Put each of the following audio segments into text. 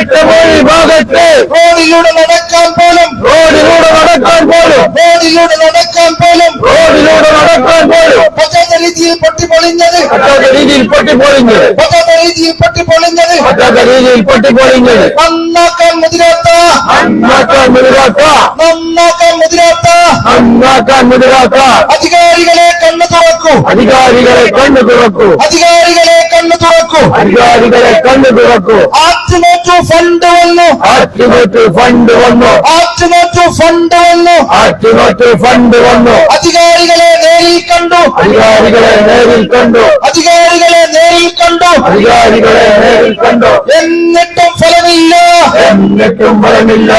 ഇരട്ടമൊഴി ഭാഗത്ത് റോഡിലൂടെ നടക്കാൻ പോലും റോഡിലൂടെ നടക്കാൻ പോലും റോഡിലൂടെ നടക്കാൻ പോലും റോഡിലൂടെ നടക്കാൻ പോലും പറ്റാത്ത രീതിയിൽ പൊട്ടിപ്പൊളിഞ്ഞത് പറ്റാത്ത രീതിയിൽ പൊട്ടിപ്പൊളിഞ്ഞത് പറ്റാത്ത രീതിയിൽ പൊട്ടിപ്പൊളിഞ്ഞത് പറ്റാത്ത രീതിയിൽ പൊട്ടിപ്പൊളിഞ്ഞത് നന്നാക്കാൻ മുതിരാത്ത നന്നാക്കാൻ മുതിരാത്ത നന്നാക്കാൻ മുതിരാത്ത നന്നാക്കാൻ മുതിരാത്ത അധികാരികളെ കണ്ണു തുറക്കൂ അധികാരികളെ കണ്ണു തുറക്കൂ അധികാരികളെ കണ്ണു തുറക്കൂ. അധികാരികളെ കണ്ണു തുറക്കൂ. ആറ്റുനോറ്റു ഫണ്ട് വന്നു. ആറ്റുനോറ്റു ഫണ്ട് വന്നു. ആറ്റുനോറ്റു ഫണ്ട് വന്നു. ആറ്റുനോറ്റു ഫണ്ട് വന്നു. അധികാരികളെ നേരിൽ കണ്ടു. അധികാരികളെ നേരിൽ കണ്ടു. അധികാരികളെ നേരിൽ കണ്ടു. അധികാരികളെ നേരിൽ കണ്ടു. എന്നിട്ടും ഫലമില്ല. എന്നിട്ടും ഫലമില്ല.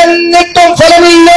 എന്നിട്ടും ഫലമില്ല.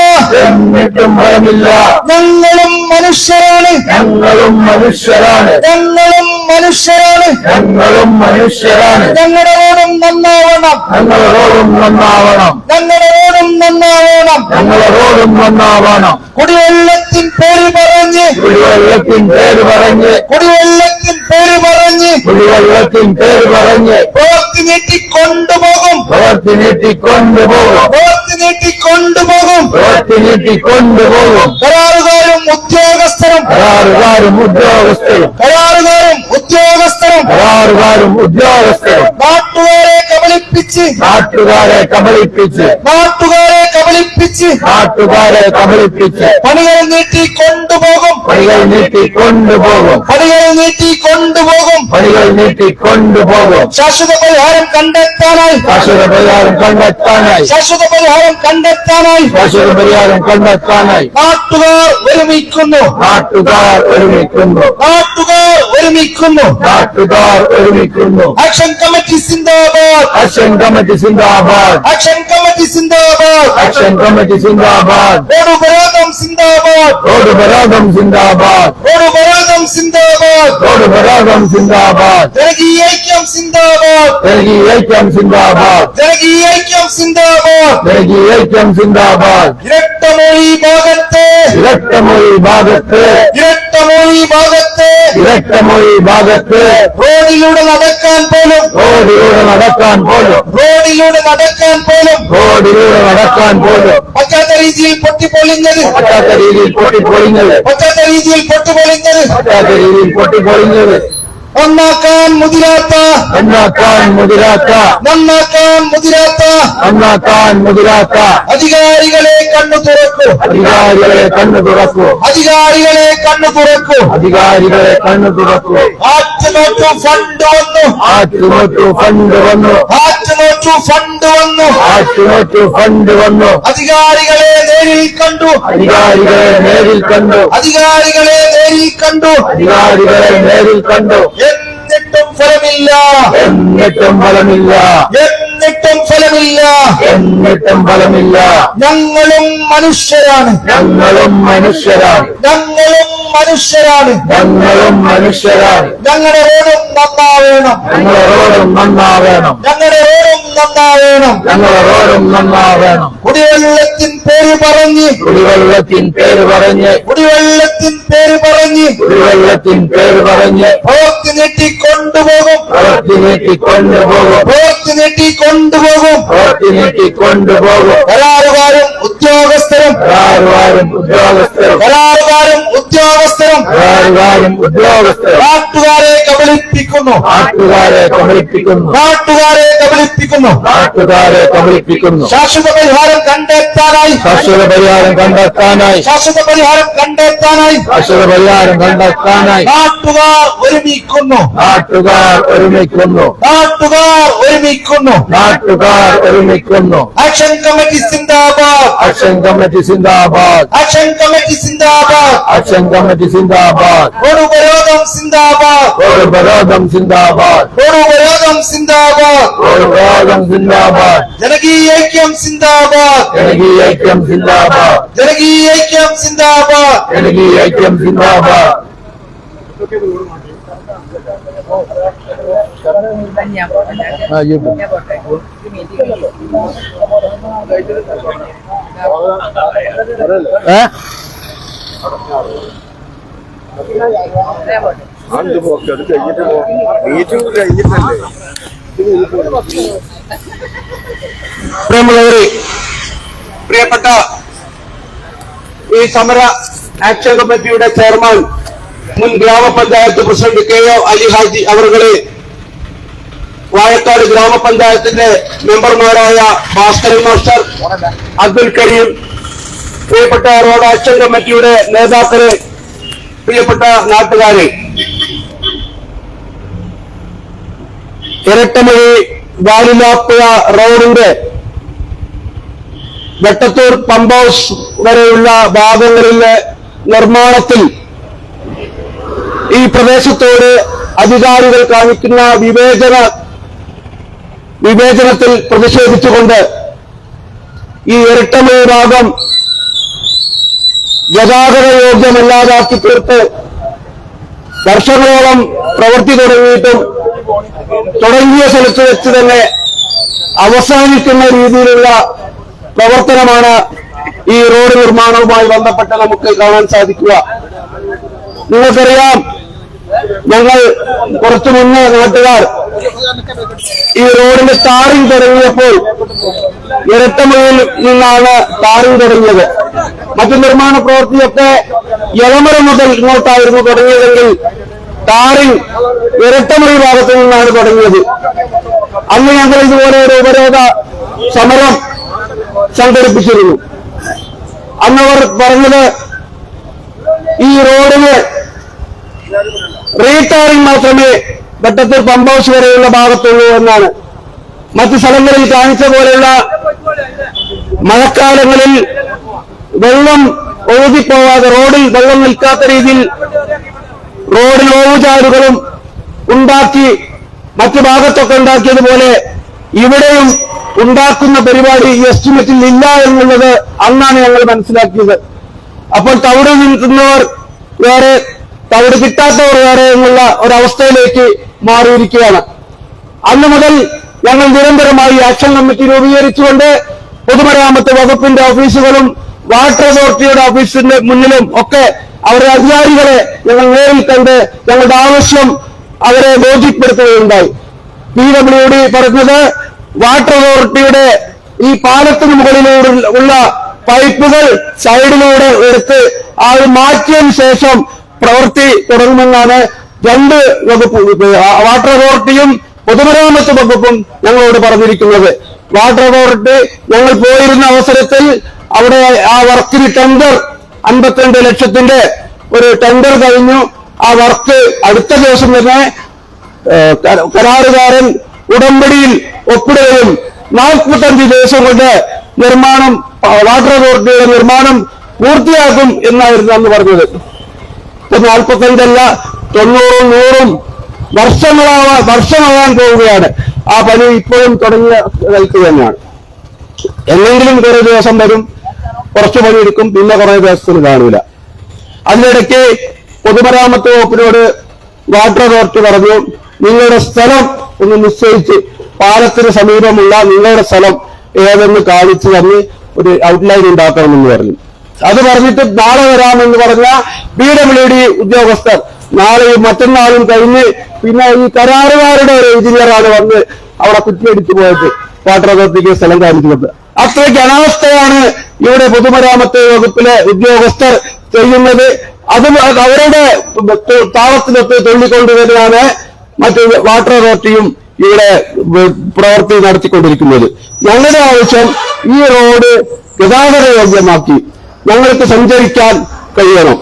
എന്നിട്ടും ഫലമില്ല. ഞങ്ങളും മനുഷ്യരാണ്. ഞങ്ങളും മനുഷ്യരാണ്. ഞങ്ങളും മനുഷ്യരാണ്. ഞങ്ങളും മനുഷ്യരാണ്. ഞങ്ങളുടെ നന്നാവണം. ഞങ്ങളോടും നന്നാവണം. ഞങ്ങളുടെ നന്നാവണം. ഞങ്ങളോടും നന്നാവണം. കുടിവെള്ളത്തിൻ പേര് പറഞ്ഞ്. കുടിവെള്ളത്തിൻ പേര് പറഞ്ഞ്. കുടിവെള്ളത്തിൻ പേര് പറഞ്ഞ്. കുടിവെള്ളത്തിൻ പേര് പറഞ്ഞ്. പ്രവർത്തി നീട്ടി കൊണ്ടുപോകും. പുറത്ത് നീട്ടി കൊണ്ടുപോകും. പ്രവർത്തി നീട്ടി കൊണ്ടുപോകും. പുറത്ത് നീട്ടി കൊണ്ടുപോകും. കരാറുകാരും ഉദ്യോഗസ്ഥരും. കരാറുകാരും ഉദ്യോഗസ്ഥരും. കരാറുകാരും ഉദ്യോഗസ്ഥരും ഉദ്യോഗസ്ഥരും നാട്ടുകാരെ കബളിപ്പിച്ച് നാട്ടുകാരെ കബളിപ്പിച്ച് നാട്ടുകാരെ കബളിപ്പിച്ച് നാട്ടുകാരെ കബളിപ്പിച്ച് പണികൾ നീട്ടി കൊണ്ടുപോകും. പണികൾ നീട്ടിക്കൊണ്ടുപോകും പണികൾ നീട്ടി കൊണ്ടുപോകും. പണികൾ നീട്ടിക്കൊണ്ടുപോകും ശാശ്വത പരിഹാരം കണ്ടെത്താനായി. ശാശ്വത പരിഹാരം കണ്ടെത്താനായി. ശാശ്വത പരിഹാരം കണ്ടെത്താനായി. ശാശ്വത പരിഹാരം കണ്ടെത്താനായി. നാട്ടുകാർ ഒരുമിക്കുന്നു. നാട്ടുകാർ ഒരുമിക്കുന്നു. നാട്ടുകാർ ഒരുമിക്കുന്നു. നാട്ടുകാർ ഒരുമിക്കുന്നു. ആക്ഷൻ കമ്മിറ്റി സിന്ദാബാദ്. ആക്ഷൻ കമ്മിറ്റി സിന്ദാബാദ്. ആക്ഷൻ കമ്മിറ്റി സിന്ദാബാദ്. ആക്ഷൻ കമ്മിറ്റി സിന്ദാബാദ്. റോഡ് ഉപരോധം സിന്ദാബാദ്. റോഡ് ബരാദം സിന്ദാബാദ്. റോഡ് ഉപരോധം സിന്ദാബാദ്. റോഡ് ബരാദം സിന്ദാബാദ്. ജനകീയ ഐക്യം സിന്ദാബാദ്. ഡൽഹി ഐക്യം സിന്ദാബാദ്. ജനകീയ ഐക്യം സിന്ദാബാദ്. ഡൽഹി ഐക്യം സിന്ദാബാദ്. ഇരട്ടമൊഴി ഭാഗത്ത്. ഇരട്ടമൊഴി ഭാഗത്ത്. ഇരട്ടമൊഴി ഭാഗത്ത്. ഇരട്ടമൊഴി ഭാഗത്ത് റോഡിലൂടെ നടക്കാൻ പോലും റോഡിലൂടെ നടക്കാൻ പോലും റോഡിലൂടെ നടക്കാൻ പോലും റോഡിലൂടെ നടക്കാൻ പോലും പറ്റാത്ത രീതിയിൽ പൊട്ടിപ്പൊളിഞ്ഞത്. പറ്റാത്ത രീതിയിൽ പൊട്ടിപ്പൊളിഞ്ഞത്. പറ്റാത്ത രീതിയിൽ പൊട്ടിപ്പൊളിഞ്ഞത്. പറ്റാത്ത രീതിയിൽ പൊട്ടിപ്പൊളിഞ്ഞത്. നന്നാക്കാൻ മുതിരാത്ത. ഒന്നാക്കാൻ മുതിരാത്ത. നന്നാക്കാൻ മുതിരാത്ത. നന്നാക്കാൻ മുതിരാത്ത. അധികാരികളെ കണ്ണു തുറക്കൂ. അധികാരികളെ കണ്ണു തുറക്കൂ. അധികാരികളെ കണ്ണു തുറക്കൂ. അധികാരികളെ കണ്ണു തുറക്കൂ. ആറ്റുനോറ്റു ഫണ്ട് വന്നു. ആറ്റുനോട്ടു ഫണ്ട് വന്നു. ആറ്റുനോറ്റു ഫണ്ട് വന്നു. ആറ്റുനോട്ടു ഫണ്ട് വന്നു. അധികാരികളെ നേരിൽ കണ്ടു. അധികാരികളെ നേരിൽ കണ്ടു. അധികാരികളെ നേരിൽ കണ്ടു. അധികാരികളെ നേരിൽ കണ്ടു. എന്നിട്ടും ഫലമില്ല. എന്നിട്ടും ഫലമില്ല. എന്നിട്ടും ഫലമില്ല. എന്നിട്ടും ഫലമില്ല. ഞങ്ങളും മനുഷ്യരാണ്. ഞങ്ങളും മനുഷ്യരാണ്. ഞങ്ങളും മനുഷ്യരാണ്. ഞങ്ങളും മനുഷ്യരാണ്. ഞങ്ങളുടെ റോഡും നന്നാവേണം. ഞങ്ങളുടെ റോഡും നന്നാവേണം. ഞങ്ങളുടെ റോഡും നന്നാവേണം. ഞങ്ങളെ റോഡും നന്നാവേണം. കുടിവെള്ളത്തിൻ പേര് പറഞ്ഞ്. കുടിവെള്ളത്തിൻ പേര് പറഞ്ഞ്. കുടിവെള്ളത്തിൻ പേര് പറഞ്ഞ്. കുടിവെള്ളത്തിൻ പേര് പറഞ്ഞ്. പ്രവൃത്തി നീട്ടി കൊണ്ടുപോകും. പുറത്ത് നീട്ടി കൊണ്ടുപോകും. പ്രവൃത്തി നീട്ടി കൊണ്ടുപോകും. പ്രവർത്തി നീട്ടി കൊണ്ടുപോകും. ഉദ്യോഗസ്ഥരും കരാറുകാരും ഉദ്യോഗസ്ഥരും. കരാറുകാരും ഉദ്യോഗസ്ഥരും. കരാറുകാരും ഉദ്യോഗസ്ഥരും നാട്ടുകാരെ കബളിപ്പിക്കുന്നു നാട്ടുകാരെ കബളിപ്പിക്കുന്നു. നാട്ടുകാരെ കബളിപ്പിക്കുന്നു. നാട്ടുകാരെ കബളിപ്പിക്കുന്നു. ശാശ്വത പരിഹാരം കണ്ടെത്താനായി. ശാശ്വത പരിഹാരം കണ്ടെത്താനായി. ശാശ്വത പരിഹാരം കണ്ടെത്താനായി. ശാശ്വത പരിഹാരം കണ്ടെത്താനായി. നാട്ടുകാർ ഒരുമിക്കുന്നു. നാട്ടുകാർ ഒരുമിക്കുന്നു. നാട്ടുകാർ ഒരുമിക്കുന്നു. നാട്ടുകാർ ഒരുമിക്കുന്നു. ആക്ഷൻ കമ്മിറ്റി സിന്ദാബാദ് ആക്ഷൻ കമ്മിറ്റി സിന്ദാബാദ് ആക്ഷൻ കമ്മിറ്റി സിന്ദാബാദ് ആക്ഷൻ കമ്മിറ്റി സിന്ദാബാദ് റോഡ് ഉപരോധം സിന്ദാബാദ്. റോഡ് ബരോധം സിന്ദാബാദ്. റോഡ് ഉപരോധം സിന്ദാബാദ്. റോഡ് ബരോധം സിന്ദാബാദ്. ജനകീയ ഐക്യം സിന്ദാബാദ്. ജനകീയ ഐക്യം സിന്ദാബാദ്. ജനകീയ ഐക്യം സിന്ദാബാദ്. ജനകീയ ഐക്യം സിന്ദാബാദ്. ഞാൻ ആ, ഈ പോ. ഞാൻ പോട്ടെ ഒരു മീറ്റിംഗ് ഏ ഞാൻ പോട്ടെ അത് പോക്ക് അത് കഴിഞ്ഞിട്ട് പോ. മീറ്റിംഗ് കഴിഞ്ഞിട്ടല്ലേ പ്രിയമുള്ളവരെ പ്രിയപ്പെട്ട ഈ സമര ആക്ഷൻ കമ്മിറ്റിയുടെ ചെയർമാൻ മുൻ ഗ്രാമപഞ്ചായത്ത് president K O Ali Haji അവറുകളെ Vayakkad ഗ്രാമപഞ്ചായത്തിന്റെ മെമ്പർമാരായ ഭാസ്കരൻ മാസ്റ്റർ അബ്ദുൽ കരീം പ്രിയപ്പെട്ട റോഡ് ആക്ഷൻ കമ്മിറ്റിയുടെ നേതാക്കളെ പ്രിയപ്പെട്ട നാട്ടുകാരെ ഇരട്ടമൊഴി വാലിലാപ്പുഴ റോഡിന്റെ വെട്ടത്തൂർ പമ്പ് ഹൗസ് വരെയുള്ള ഭാഗങ്ങളിലെ നിർമ്മാണത്തിൽ ഈ പ്രദേശത്തോട് അധികാരികൾ കാണിക്കുന്ന വിവേചന വിവേചനത്തിൽ പ്രതിഷേധിച്ചുകൊണ്ട് ഈ ഇരട്ടമൊഴി ഭാഗം ഗതാഗത യോഗ്യമല്ലാതാക്കി തീർത്ത് വർഷങ്ങളോളം പ്രവൃത്തി തുടങ്ങിയിട്ടും തുടങ്ങിയ സ്ഥലത്ത് വെച്ച് തന്നെ അവസാനിക്കുന്ന രീതിയിലുള്ള പ്രവർത്തനമാണ് ഈ റോഡ് നിർമ്മാണവുമായി ബന്ധപ്പെട്ട് നമുക്ക് കാണാൻ സാധിക്കുക. നിങ്ങൾക്കറിയാം ഞങ്ങൾ കുറച്ചു മുന്നേ നാട്ടുകാർ ഈ റോഡിന്റെ ടാറിംഗ് തുടങ്ങിയപ്പോൾ ഇരട്ടമയിൽ നിന്നാണ് ടാറിംഗ് തുടങ്ങിയത്. മറ്റു നിർമ്മാണ പ്രവൃത്തിയൊക്കെ ഇളമര മുതൽ ഇങ്ങോട്ടായിരുന്നു തുടങ്ങിയതെങ്കിൽ ടാറിംഗ് ഇരട്ടമറി ഭാഗത്തു നിന്നാണ് തുടങ്ങിയത്. അന്ന് ഞങ്ങൾ ഇതുപോലെ ഒരു ഉപരോധ സമരം സംഘടിപ്പിച്ചിരുന്നു. അന്നവർ പറഞ്ഞത് ഈ റോഡിന് റീടാറിംഗ് മാത്രമേ വെട്ടത്തൂർ പമ്പ് ഹൗസ് വരെയുള്ള ഭാഗത്തുള്ളൂ എന്നാണ്. മറ്റു സ്ഥലങ്ങളിൽ കാണിച്ച പോലെയുള്ള മഴക്കാലങ്ങളിൽ വെള്ളം ഒഴുകിപ്പോവാതെ റോഡിൽ വെള്ളം നിൽക്കാത്ത രീതിയിൽ റോഡിൽ ഓവുചാലുകളും ഉണ്ടാക്കി മറ്റു ഭാഗത്തൊക്കെ ഉണ്ടാക്കിയതുപോലെ ഇവിടെയും ഉണ്ടാക്കുന്ന പരിപാടി ഈ എസ്റ്റിമേറ്റിൽ ഇല്ല എന്നുള്ളത് അന്നാണ് ഞങ്ങൾ മനസ്സിലാക്കിയത്. അപ്പോൾ തവിട് നിൽക്കുന്നവർ വേറെ തവിട് കിട്ടാത്തവർ വേറെ എന്നുള്ള ഒരവസ്ഥയിലേക്ക് മാറിയിരിക്കുകയാണ്. അന്ന് മുതൽ ഞങ്ങൾ നിരന്തരമായി ആക്ഷൻ കമ്മിറ്റി രൂപീകരിച്ചുകൊണ്ട് പൊതുമരാമത്ത് വകുപ്പിന്റെ ഓഫീസുകളും വാട്ടർ അതോറിറ്റിയുടെ ഓഫീസിന്റെ മുന്നിലും ഒക്കെ അവരുടെ അധികാരികളെ ഞങ്ങൾ നേരിൽ കണ്ട് ഞങ്ങളുടെ ആവശ്യം അവരെ ബോധ്യപ്പെടുത്തുകയുണ്ടായി. പി ഡബ്ല്യു ഡി പറഞ്ഞത് വാട്ടർ അതോറിറ്റിയുടെ ഈ പാലത്തിന് മുകളിലൂടെ ഉള്ള പൈപ്പുകൾ സൈഡിലൂടെ എടുത്ത് അത് മാറ്റിയതിനു ശേഷം പ്രവൃത്തി തുടങ്ങുമെന്നാണ് രണ്ട് വകുപ്പ് വാട്ടർ അതോറിറ്റിയും പൊതുമരാമത്ത് വകുപ്പും ഞങ്ങളോട് പറഞ്ഞിരിക്കുന്നത്. വാട്ടർ അതോറിറ്റി ഞങ്ങൾ പോയിരുന്ന അവസരത്തിൽ അവിടെ ആ വർക്കിന് ടെൻഡർ അൻപത്തിരണ്ട് ലക്ഷത്തിന്റെ ഒരു ടെൻഡർ കഴിഞ്ഞു. ആ വർക്ക് അടുത്ത ദിവസം തന്നെ കരാറുകാരൻ ഉടമ്പടിയിൽ ഒപ്പിടുകയും നാൽപ്പത്തഞ്ച് ദിവസം കൊണ്ട് നിർമ്മാണം വാട്ടർ അതോറിറ്റിയുടെ നിർമ്മാണം പൂർത്തിയാക്കും എന്നായിരുന്നു അന്ന് പറഞ്ഞത്. നാൽപ്പത്തഞ്ചല്ല തൊണ്ണൂറും നൂറും വർഷങ്ങളാവാൻ വർഷമാകാൻ പോവുകയാണ്. ആ പനി ഇപ്പോഴും തുടങ്ങിയ കൈക്ക് തന്നെയാണ്. എന്നെങ്കിലും കുറേ ദിവസം വരും കുറച്ച് പണിയെടുക്കും പിന്നെ കുറെ ദിവസത്തിന് കാണൂല അതിനിടയ്ക്ക് പൊതുമരാമത്ത് വകുപ്പിനോട് വാട്ടർ അതോറിറ്റി പറഞ്ഞു നിങ്ങളുടെ സ്ഥലം ഒന്ന് നിശ്ചയിച്ച് പാലത്തിന് സമീപമുള്ള നിങ്ങളുടെ സ്ഥലം ഏതെന്ന് കാണിച്ചു തന്ന് ഒരു ഔട്ട്ലൈൻ ഉണ്ടാക്കണമെന്ന് പറഞ്ഞു. അത് പറഞ്ഞിട്ട് നാളെ വരാമെന്ന് പറഞ്ഞ ബി ഡബ്ല്യു ഡി ഉദ്യോഗസ്ഥർ നാളെയും മറ്റന്നാളും കഴിഞ്ഞ് പിന്നെ ഈ കരാറുകാരുടെ ഒരു എഞ്ചിനീയറാണ് വന്ന് അവിടെ കുറ്റിയടിച്ചു പോയത്. വാട്ടർ അതോറിറ്റിക്ക് സ്ഥലം കാണിക്കുന്നത്. അത്രയ്ക്ക് അനാവസ്ഥയാണ് ഇവിടെ പൊതുമരാമത്ത് വകുപ്പിലെ ഉദ്യോഗസ്ഥർ ചെയ്യുന്നത്. അത് അവരുടെ താളത്തിനൊത്ത് തൊള്ളിക്കൊണ്ടുവരാണ് മറ്റു വാട്ടർ അതോറിറ്റിയും ഇവിടെ പ്രവൃത്തി നടത്തിക്കൊണ്ടിരിക്കുന്നത്. ഞങ്ങളുടെ ആവശ്യം ഈ റോഡ് ഗതാഗത യോഗ്യമാക്കി ഞങ്ങൾക്ക് സഞ്ചരിക്കാൻ കഴിയണം.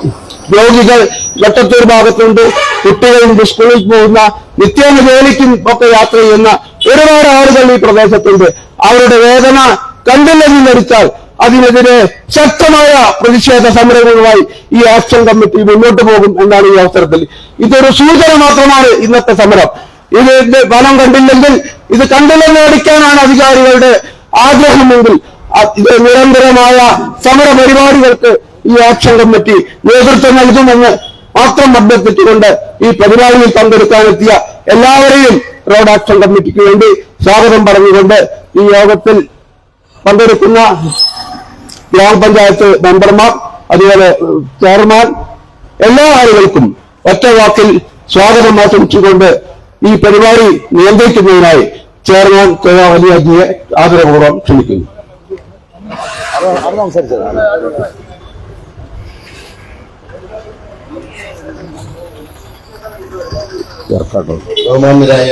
രോഗികൾ വെട്ടത്തൂർ ഭാഗത്തുണ്ട്. കുട്ടികളുണ്ട് സ്കൂളിൽ പോകുന്ന നിത്യേന ജോലിക്കും ഒക്കെ യാത്ര ചെയ്യുന്ന ഒരുപാട് ആളുകൾ ഈ പ്രദേശത്തുണ്ട്. അവരുടെ വേദന കണ്ടില്ലെന്ന് ധരിച്ചാൽ അതിനെതിരെ ശക്തമായ പ്രതിഷേധ സമരങ്ങളുമായി ഈ ആക്ഷൻ കമ്മിറ്റി മുന്നോട്ട് പോകും എന്നാണ് ഈ അവസരത്തിൽ. ഇതൊരു സൂചന മാത്രമാണ് ഇന്നത്തെ സമരം. ഇത് ഫലം കണ്ടില്ലെങ്കിൽ ഇത് കണ്ടില്ലെന്ന് അടിക്കാനാണ് അധികാരികളുടെ ആഗ്രഹമെങ്കിൽ ഇത് നിരന്തരമായ സമര പരിപാടികൾക്ക് ഈ ആക്ഷൻ കമ്മിറ്റി നേതൃത്വം നൽകുമെന്ന് മാത്രം അഭ്യർത്ഥിച്ചുകൊണ്ട് ഈ പരിപാടിയിൽ പങ്കെടുക്കാനെത്തിയ എല്ലാവരെയും റോഡ് ആക്ഷൻ കമ്മിറ്റിക്ക് വേണ്ടി സ്വാഗതം പറഞ്ഞുകൊണ്ട് ഈ യോഗത്തിൽ പങ്കെടുക്കുന്ന ഗ്രാമപഞ്ചായത്ത് മെമ്പർമാർ അതുപോലെ ചെയർമാൻ എല്ലാ ആളുകൾക്കും ഒറ്റ വാക്കിൽ സ്വാഗതം ആശംസിച്ചുകൊണ്ട് ഈ പരിപാടി നിയന്ത്രിക്കുന്നതിനായി ചെയർമാൻ കെ വലിയാജിയെ ആദരപൂർവം ക്ഷണിക്കുന്നു. ബഹുമാന്യരായ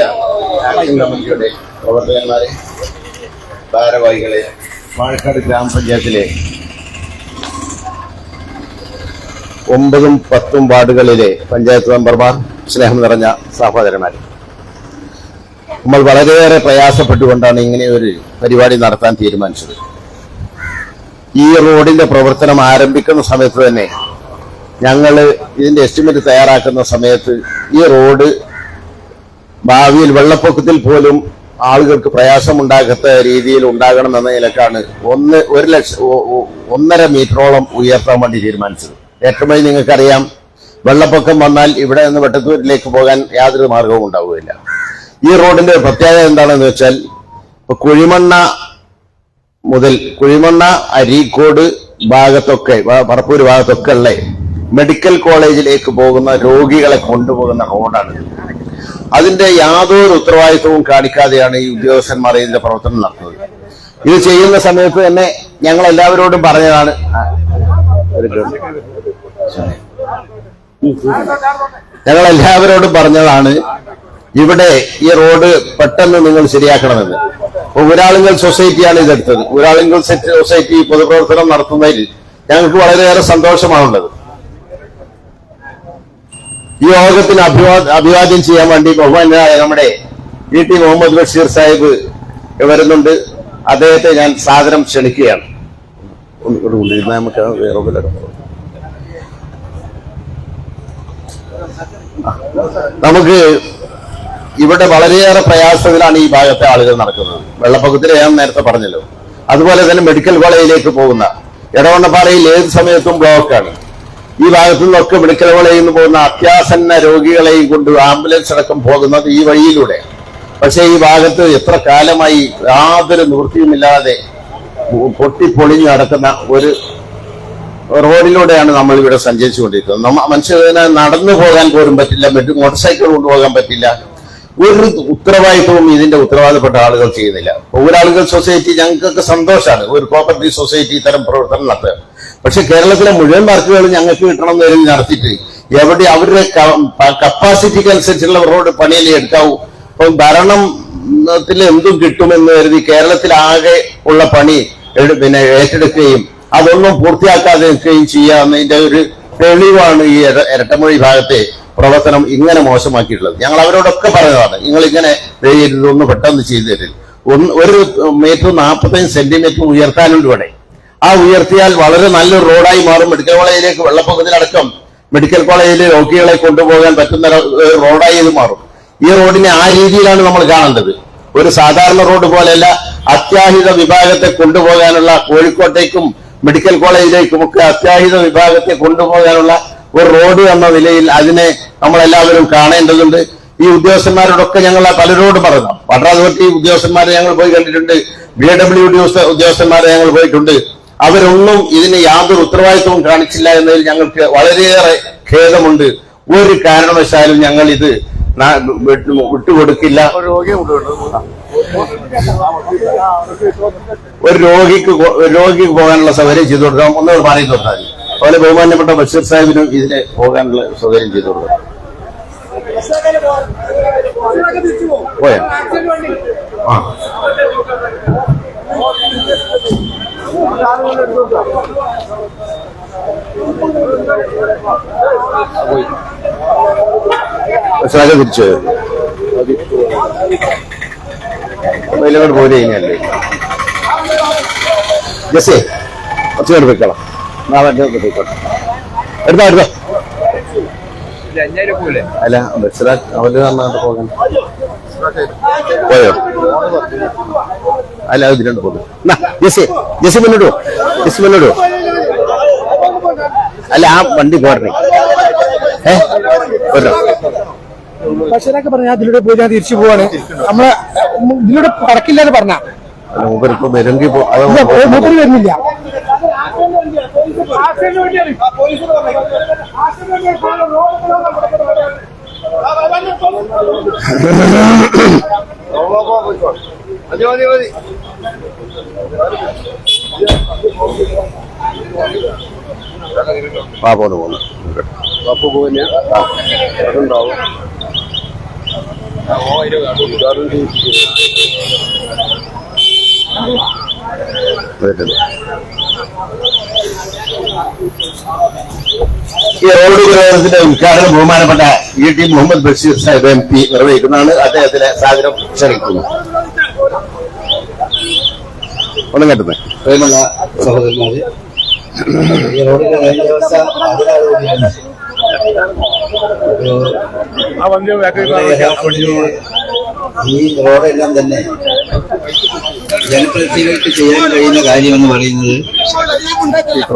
ആക്ഷൻ കമ്മിറ്റിയുടെ പ്രവർത്തകന്മാരെ ഭാരവാഹികളെ വാഴക്കാട് ഗ്രാമപഞ്ചായത്തിലെ ഒമ്പതും പത്തും വാർഡുകളിലെ പഞ്ചായത്ത് മെമ്പർമാർ സ്നേഹം നിറഞ്ഞ സഹോദരന്മാർ നമ്മൾ വളരെയേറെ പ്രയാസപ്പെട്ടുകൊണ്ടാണ് ഇങ്ങനെ ഒരു പരിപാടി നടത്താൻ തീരുമാനിച്ചത്. ഈ റോഡിന്റെ പ്രവർത്തനം ആരംഭിക്കുന്ന സമയത്ത് തന്നെ ഞങ്ങൾ ഇതിന്റെ എസ്റ്റിമേറ്റ് തയ്യാറാക്കുന്ന സമയത്ത് ഈ റോഡ് ഭാവിയിൽ വെള്ളപ്പൊക്കത്തിൽ പോലും ആളുകൾക്ക് പ്രയാസമുണ്ടാകാത്ത രീതിയിൽ ഉണ്ടാകണമെന്ന നിലക്കാണ് ഒന്ന് ഒരു ലക്ഷം ഒന്നര മീറ്ററോളം ഉയർത്താൻ വേണ്ടി തീരുമാനിച്ചത്. ഏറ്റവും നിങ്ങൾക്കറിയാം വെള്ളപ്പൊക്കം വന്നാൽ ഇവിടെ നിന്ന് വെട്ടത്തൂരിലേക്ക് പോകാൻ യാതൊരു മാർഗവും ഉണ്ടാവുകയില്ല. ഈ റോഡിന്റെ പ്രത്യേകത എന്താണെന്ന് വെച്ചാൽ ഇപ്പൊ കുഴിമണ്ണ മുതൽ കുഴിമണ്ണ അരീക്കോട് ഭാഗത്തൊക്കെ പറപ്പൂര് ഭാഗത്തൊക്കെ ഉള്ള മെഡിക്കൽ കോളേജിലേക്ക് പോകുന്ന രോഗികളെ കൊണ്ടുപോകുന്ന റോഡാണ് അതിന്റെ യാതൊരു ഉത്തരവാദിത്വവും കാണിക്കാതെയാണ് ഈ ഉദ്യോഗസ്ഥന്മാർ ഇതിന്റെ പ്രവർത്തനം നടത്തുന്നത്. ഇത് ചെയ്യുന്ന സമയത്ത് തന്നെ ഞങ്ങൾ എല്ലാവരോടും പറഞ്ഞതാണ് ഞങ്ങൾ എല്ലാവരോടും പറഞ്ഞതാണ് ഇവിടെ ഈ റോഡ് പെട്ടെന്ന് നിങ്ങൾ ശരിയാക്കണമെന്ന്. ഊരാളുങ്കൽ സൊസൈറ്റിയാണ് ഇതെടുത്തത്. സെറ്റ് സൊസൈറ്റി പൊതുപ്രവർത്തനം നടത്തുന്നതിൽ ഞങ്ങൾക്ക് വളരെയേറെ സന്തോഷമാണുള്ളത്. ഈ യോഗത്തിന് അഭിവാ അഭിവാദ്യം ചെയ്യാൻ വേണ്ടി ബഹുമാനായ നമ്മുടെ ഇ ടി മുഹമ്മദ് ബഷീർ സാഹിബ് വരുന്നുണ്ട്. അദ്ദേഹത്തെ ഞാൻ സാദരം ക്ഷണിക്കുകയാണ്. നമുക്ക് ഇവിടെ വളരെയേറെ പ്രയാസത്തിലാണ് ഈ ഭാഗത്തെ ആളുകൾ നടക്കുന്നത്. വെള്ളപ്പൊക്കത്തിൽ ഞാൻ നേരത്തെ പറഞ്ഞല്ലോ. അതുപോലെ തന്നെ മെഡിക്കൽ കോളേജിലേക്ക് പോകുന്ന എടവണ്ണപ്പാറയിൽ ഏത് സമയത്തും ബ്ലോക്കാണ്. ഈ ഭാഗത്തു നിന്നൊക്കെ മെഡിക്കൽ കോളേജിൽ നിന്ന് പോകുന്ന അത്യാസന്ന രോഗികളെയും കൊണ്ട് ആംബുലൻസ് അടക്കം പോകുന്നത് ഈ വഴിയിലൂടെ. പക്ഷേ ഈ ഭാഗത്ത് എത്ര കാലമായി യാതൊരു നിവൃത്തിയുമില്ലാതെ പൊട്ടിപ്പൊളിഞ്ഞു നടക്കുന്ന ഒരു റോഡിലൂടെയാണ് നമ്മൾ ഇവിടെ സഞ്ചരിച്ചുകൊണ്ടിരിക്കുന്നത്. നമ്മ മനുഷ്യന് നടന്നു പോകാൻ പോലും പറ്റില്ല മോട്ടോർ സൈക്കിൾ കൊണ്ടുപോകാൻ പറ്റില്ല. ഒരു ഉത്തരവാദിത്വവും ഇതിന്റെ ഉത്തരവാദപ്പെട്ട ആളുകൾ ചെയ്യുന്നില്ല. ഊരാളുകൾ സൊസൈറ്റി ഞങ്ങൾക്കൊക്കെ സന്തോഷമാണ്. ഒരു കോപ്പറേറ്റീവ് സൊസൈറ്റി ഇത്തരം പ്രവർത്തനം നടത്തുക. പക്ഷെ കേരളത്തിലെ മുഴുവൻ പാർക്കുകളും ഞങ്ങൾക്ക് കിട്ടണം എന്ന് നടത്തിയിട്ട്. എവിടെ അവരുടെ കപ്പാസിറ്റിക്ക് അനുസരിച്ചുള്ള റോഡ് പണിയിലേ എടുക്കാവൂ. അപ്പം ഭരണത്തിൽ എന്തും കിട്ടുമെന്ന് കരുതി കേരളത്തിലാകെ ഉള്ള പണി പിന്നെ ഏറ്റെടുക്കുകയും അതൊന്നും പൂർത്തിയാക്കാതെ നിൽക്കുകയും ചെയ്യാവുന്നതിന്റെ ഒരു തെളിവാണ് ഈ ഇരട്ടമൊഴി ഭാഗത്തെ പ്രവർത്തനം ഇങ്ങനെ മോശമാക്കിയിട്ടുള്ളത്. ഞങ്ങൾ അവരോടൊക്കെ പറഞ്ഞതാണ് നിങ്ങൾ ഇങ്ങനെ ഒന്ന് പെട്ടെന്ന് ചെയ്തു തരും ഒരു മീറ്റർ നാൽപ്പത്തഞ്ച് സെന്റിമീറ്റർ ഉയർത്താനുണ്ട് ഇവിടെ. ആ ഉയർത്തിയാൽ വളരെ നല്ലൊരു റോഡായി മാറും. മെഡിക്കൽ കോളേജിലേക്ക് വെള്ളപ്പൊക്കത്തിലടക്കം മെഡിക്കൽ കോളേജിൽ രോഗികളെ കൊണ്ടുപോകാൻ പറ്റുന്ന റോഡായി ഇത് മാറും. ഈ റോഡിനെ ആ രീതിയിലാണ് നമ്മൾ കാണേണ്ടത്. ഒരു സാധാരണ റോഡ് പോലെയല്ല അത്യാഹിത വിഭാഗത്തെ കൊണ്ടുപോകാനുള്ള കോഴിക്കോട്ടേക്കും മെഡിക്കൽ കോളേജിലേക്കും ഒക്കെ അത്യാഹിത വിഭാഗത്തെ കൊണ്ടുപോകാനുള്ള ഒരു റോഡ് എന്ന നിലയിൽ അതിനെ നമ്മളെല്ലാവരും കാണേണ്ടതുണ്ട്. ഈ ഉദ്യോഗസ്ഥന്മാരോടൊക്കെ ഞങ്ങൾ പലരോട് പറഞ്ഞു. വാട്ടർ ഉദ്യോഗസ്ഥന്മാരെ ഞങ്ങൾ പോയി കണ്ടിട്ടുണ്ട്. ബി ഡബ്ല്യു ഡി ഉദ്യോഗസ്ഥന്മാരെ ഞങ്ങൾ പോയിട്ടുണ്ട്. അവരൊന്നും ഇതിന് യാതൊരു ഉത്തരവാദിത്വവും കാണിച്ചില്ല എന്നതിൽ ഞങ്ങൾക്ക് വളരെയേറെ ഖേദമുണ്ട്. ഒരു കാരണവശാലും ഞങ്ങൾ ഇത് വിട്ടുകൊടുക്കില്ല. ഒരു രോഗിക്ക് രോഗിക്ക് പോകാനുള്ള സൗകര്യം ചെയ്തു കൊടുക്കാം. ഒന്നുകൂടെ മാറി തൊട്ടാൽ അതുപോലെ ബഹുമാനപ്പെട്ട ബഷീർ സാഹിബിനും ഇതിന് പോകാനുള്ള സൗകര്യം ചെയ്തു കൊടുക്കാം. പോയാ? ആ. ബഷീറാക്ക തിരിച്ചു അതിലോട്ട് പോയി കഴിഞ്ഞല്ലേ ജസേ കുറച്ച് നേരം പോയിക്കോളാം. നാളെ പോയിക്കോട്ടെ എടുത്താ എടുത്തോ. അല്ല ബസ്സില അവർ നന്നായിട്ട് പോകാൻ പോയോ? അല്ല അത് ഇതിലുണ്ട് പോകുന്നു എന്നാ, ജെസ്സി ജെസ്സി മുന്നോട്ട് പോകും ജെസ്സി മുന്നോട്ട് പോകും അല്ല ആ വണ്ടി പോരണേ ഏ പോരോ പക്ഷേനൊക്കെ പറഞ്ഞ അതിലൂടെ പോയി ഞാൻ തിരിച്ചു പോവാണ് നമ്മളെ ഇതിലൂടെ കടക്കില്ലാന്ന് പറഞ്ഞ അല്ല മൂപ്പരിപ്പോ മെരുങ്കി ആ പോന്നു പോന്നു. വരുന്നുണ്ട്. ഈ റോഡ് ഉപരോധത്തിന്റെ ഉദ്ഘാടനം ബഹുമാനപ്പെട്ട E T Muhammad Basheer Sahib M P നിർവഹിക്കുന്നതാണ് അദ്ദേഹത്തിന്റെ സാഗരം ക്ഷണിക്കുന്നു ഒന്നും കേട്ടുന്നേ പ്രിയമുള്ള സഹോദരന്മാര്. ഈ റോഡിന്റെ ഈ റോഡെല്ലാം തന്നെ ജനപ്രതിനിധികൾക്ക് ചെയ്യാൻ കഴിയുന്ന കാര്യമെന്ന് പറയുന്നത്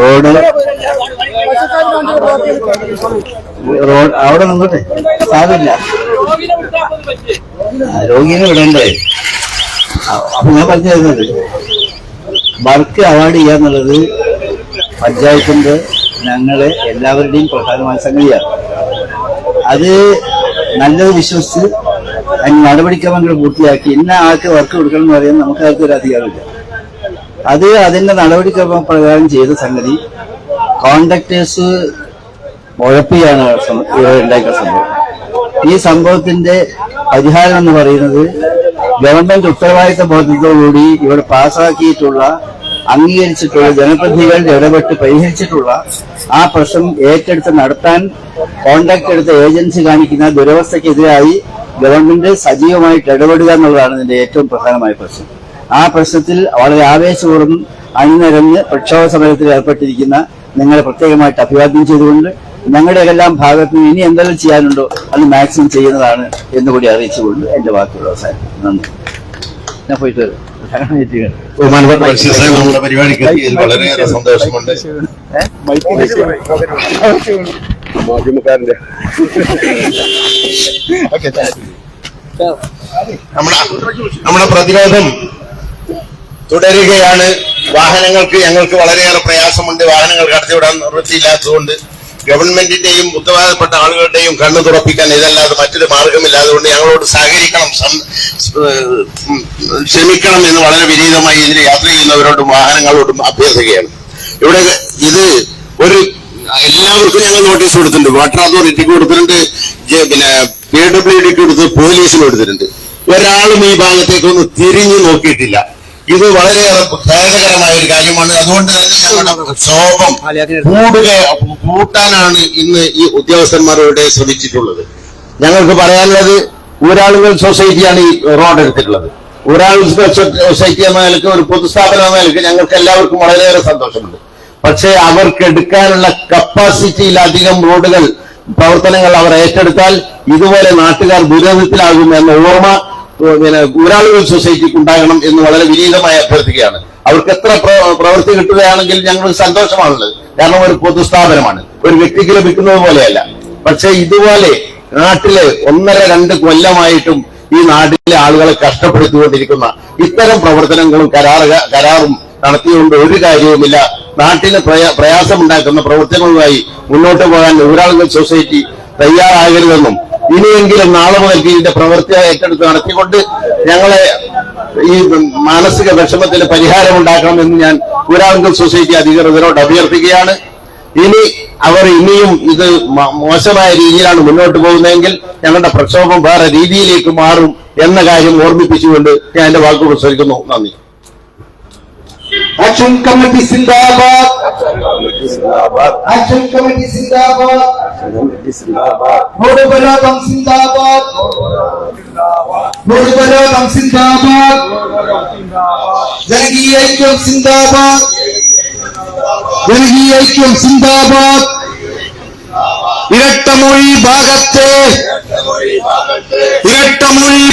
റോഡ് റോഡ് അവിടെ നിന്നോട്ടെ. സാധില്ല രോഗിയെ വിടണ്ടേ? അപ്പൊ ഞാൻ പറഞ്ഞു തരുന്നത് വർക്ക് അവാർഡ് ചെയ്യുക എന്നുള്ളത് പഞ്ചായത്തിന്റെ ഞങ്ങളെ എല്ലാവരുടെയും പ്രധാനമായ സംഗതിയാണ് അത് നല്ലത് വിശ്വസിച്ച് അതിന് നടപടിക്രമങ്ങൾ പൂർത്തിയാക്കി ഇന്ന ആൾക്ക് വർക്ക് കൊടുക്കണം എന്ന് പറയാൻ നമുക്ക് ആർക്കും ഒരു അധികാരമില്ല. അത് അതിന്റെ നടപടിക്രമ പ്രകാരം ചെയ്ത സംഗതി കോണ്ടക്ടേഴ്സ് ഉഴപ്പിയാണ് ഉണ്ടാക്കിയ സംഭവം ഈ സംഭവത്തിന്റെ പരിഹാരം എന്ന് പറയുന്നത് ഗവൺമെന്റ് ഉത്തരവാദിത്ത ബോധത്തോടുകൂടി ഇവിടെ പാസാക്കിയിട്ടുള്ള അംഗീകരിച്ചിട്ടുള്ള ജനപ്രതിനിധികളുടെ ഇടപെട്ട് പരിഹരിച്ചിട്ടുള്ള ആ പ്രശ്നം ഏറ്റെടുത്ത് നടത്താൻ കോൺട്രാക്ട് എടുത്ത ഏജൻസി കാണിക്കുന്ന ദുരവസ്ഥയ്ക്കെതിരായി ഗവൺമെന്റ് സജീവമായിട്ട് ഇടപെടുക എന്നുള്ളതാണ് ഇതിന്റെ ഏറ്റവും പ്രധാനമായ പ്രശ്നം. ആ പ്രശ്നത്തിൽ വളരെ ആവേശപൂർവം അണിനിരന്ന് പ്രക്ഷോഭ സമരത്തിൽ ഏർപ്പെട്ടിരിക്കുന്ന നിങ്ങളെ പ്രത്യേകമായിട്ട് അഭിവാദ്യം ചെയ്തുകൊണ്ട് ഞങ്ങളുടെ എല്ലാം ഭാഗത്ത് നിന്ന് ഇനി എന്തെല്ലാം ചെയ്യാനുണ്ടോ അത് മാക്സിമം ചെയ്യുന്നതാണ് എന്നുകൂടി അറിയിച്ചുകൊണ്ട് എന്റെ വാക്കുകൾ സാർ നന്ദി. ഞാൻ പോയിട്ട് നമ്മുടെ പരിപാടിക്ക് എത്തിയതിൽ വളരെയേറെ സന്തോഷമുണ്ട്. നമ്മുടെ പ്രതിരോധം തുടരുകയാണ്. വാഹനങ്ങൾക്ക് ഞങ്ങൾക്ക് വളരെയേറെ പ്രയാസമുണ്ട്. വാഹനങ്ങൾ കടത്തിവിടാൻ നിവൃത്തിയില്ലാത്തതുകൊണ്ട് ഗവൺമെന്റിന്റെയും ഉത്തരവാദപ്പെട്ട ആളുകളുടെയും കണ്ണു തുറപ്പിക്കാൻ ഇതല്ലാതെ മറ്റൊരു മാർഗമില്ലാതുകൊണ്ട് ഞങ്ങളോട് സഹകരിക്കണം ക്ഷമിക്കണം എന്ന് വളരെ വിനീതമായി ഇതിന് യാത്ര ചെയ്യുന്നവരോടും വാഹനങ്ങളോടും അഭ്യർത്ഥിക്കുകയാണ്. ഇവിടെ ഇത് ഒരു എല്ലാവർക്കും ഞങ്ങൾ നോട്ടീസ് കൊടുത്തിട്ടുണ്ട്. വാട്ടർ അതോറിറ്റിക്ക് കൊടുത്തിട്ടുണ്ട് പിന്നെ പി ഡബ്ല്യു ഡിക്ക് കൊടുത്ത് പോലീസിന് കൊടുത്തിട്ടുണ്ട്. ഒരാളും ഈ ഭാഗത്തേക്കൊന്ന് തിരിഞ്ഞു നോക്കിയിട്ടില്ല. ഇത് വളരെയേറെ ഖേദകരമായ ഒരു കാര്യമാണ്. അതുകൊണ്ട് തന്നെ ഞങ്ങളുടെ ക്ഷോഭം കൂടുക കൂട്ടാനാണ് ഇന്ന് ഈ ഉദ്യോഗസ്ഥന്മാരോട് ശ്രമിച്ചിട്ടുള്ളത്. ഞങ്ങൾക്ക് പറയാനുള്ളത് ഊരാളുകൾ സൊസൈറ്റിയാണ് ഈ റോഡ് എടുത്തിട്ടുള്ളത്. ഊരാളുകൾ സൊസൈറ്റി എന്ന നിലയ്ക്ക് ഒരു പൊതുസ്ഥാപനം എന്ന നിലയ്ക്ക് ഞങ്ങൾക്ക് എല്ലാവർക്കും വളരെയേറെ സന്തോഷമുണ്ട്. പക്ഷേ അവർക്ക് എടുക്കാനുള്ള കപ്പാസിറ്റിയിലധികം റോഡുകൾ പ്രവർത്തനങ്ങൾ അവർ ഏറ്റെടുത്താൽ ഇതുപോലെ നാട്ടുകാർ ദുരന്തത്തിലാകും എന്ന ഓർമ്മ പിന്നെ ഊരാളുകൾ സൊസൈറ്റിക്ക് ഉണ്ടാകണം എന്ന് വളരെ വിനീതമായി അഭ്യർത്ഥിക്കുകയാണ്. അവർക്ക് എത്ര പ്ര- പ്രവൃത്തി കിട്ടുകയാണെങ്കിൽ ഞങ്ങൾ സന്തോഷമാണുള്ളത്. കാരണം ഒരു പൊതുസ്ഥാപനമാണ്. ഒരു വ്യക്തിക്ക് ലഭിക്കുന്നത് പോലെയല്ല. പക്ഷെ ഇതുപോലെ നാട്ടിലെ ഒന്നര രണ്ട് കൊല്ലമായിട്ടും ഈ നാട്ടിലെ ആളുകളെ കഷ്ടപ്പെടുത്തിക്കൊണ്ടിരിക്കുന്ന ഇത്തരം പ്രവർത്തനങ്ങളും കരാറ് കരാറും നടത്തിയുകൊണ്ട് ഒരു കാര്യവുമില്ല. നാട്ടിന് പ്രയ- പ്രയാസമുണ്ടാക്കുന്ന പ്രവർത്തനങ്ങളുമായി മുന്നോട്ട് പോകാൻ ഊരാളുകൾ സൊസൈറ്റി തയ്യാറാകരുതെന്നും ഇനിയെങ്കിലും നാളെ മുതൽ ഇതിന്റെ പ്രവൃത്തി ഏറ്റെടുത്ത് നടത്തിക്കൊണ്ട് ഞങ്ങളെ ഈ മാനസിക വിഷമത്തിന് പരിഹാരം ഉണ്ടാക്കണമെന്ന് ഞാൻ ഊരാളുകൾ സൊസൈറ്റി അധികൃതരോട് അഭ്യർത്ഥിക്കുകയാണ്. ഇനി അവർ ഇനിയും ഇത് മോശമായ രീതിയിലാണ് മുന്നോട്ട് പോകുന്നതെങ്കിൽ ഞങ്ങളുടെ പ്രക്ഷോഭം വേറെ രീതിയിലേക്ക് മാറും എന്ന കാര്യം ഓർമ്മിപ്പിച്ചുകൊണ്ട് ഞാൻ എന്റെ വാക്കുകൾ ശ്രമിക്കുന്നു നന്ദി. ആക്ഷൻ കമ്മിറ്റി സിന്ദാബാദ്. ആക്ഷൻ കമ്മിറ്റി സിന്ദാബാദ്. ഐക്യം സിന്ദാബാദ്. ഇരട്ടമൊഴി ഭാഗത്തെ. ഇരട്ടമൊഴി